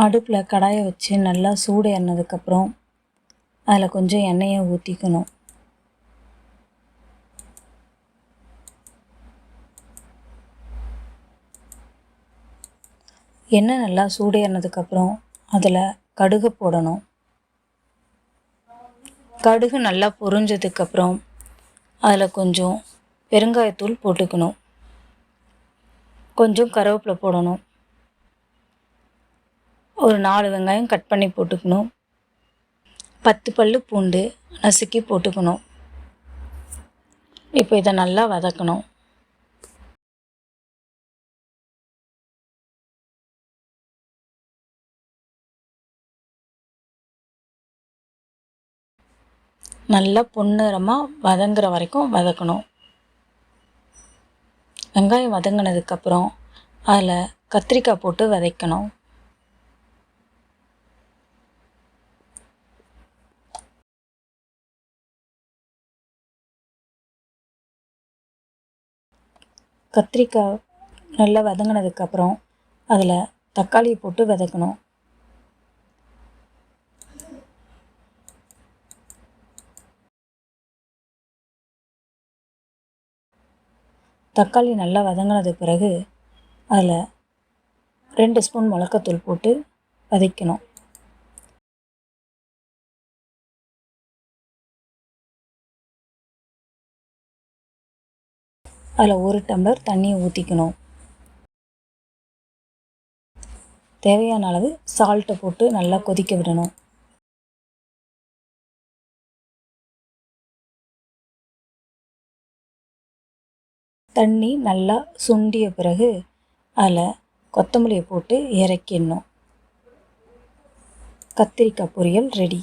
அடுப்பில் கடாயை வச்சு நல்லா சூடு ஏறினதுக்கப்புறம் அதில் கொஞ்சம் எண்ணெயை ஊற்றிக்கணும். எண்ணெய் நல்லா சூடு ஏறினதுக்கப்புறம் அதில் கடுகு போடணும். கடுகு நல்லா பொரிஞ்சதுக்கப்புறம் அதில் கொஞ்சம் பெருங்காயத்தூள் போட்டுக்கணும். கொஞ்சம் கருவேப்பிலை போடணும். ஒரு நாலு வெங்காயம் கட் பண்ணி போட்டுக்கணும். பத்து பல்லு பூண்டு நசுக்கி போட்டுக்கணும். இப்போ இதை நல்லா வதக்கணும். நல்லா பொன்னிறமாக வதங்குற வரைக்கும் வதக்கணும். வெங்காயம் வதங்கினதுக்கப்புறம் அதில் கத்திரிக்காய் போட்டு வதக்கணும். கத்திரிக்காய் நல்லா வதங்கினதுக்கப்புறம் அதில் தக்காளியை போட்டு வதக்கணும். தக்காளி நல்லா வதங்கினது பிறகு அதில் ரெண்டு ஸ்பூன் மிளகாத்தூள் போட்டு வதக்கணும். அதில் ஒரு டம்ளர் தண்ணியை ஊற்றிக்கணும் தேவையான அளவு சால்ட்டை போட்டு நல்லா கொதிக்க விடணும். தண்ணி நல்லா சுண்டிய பிறகு அதில் கொத்தமல்லியை போட்டு இறக்கிடணும். கத்திரிக்காய் பொரியல் ரெடி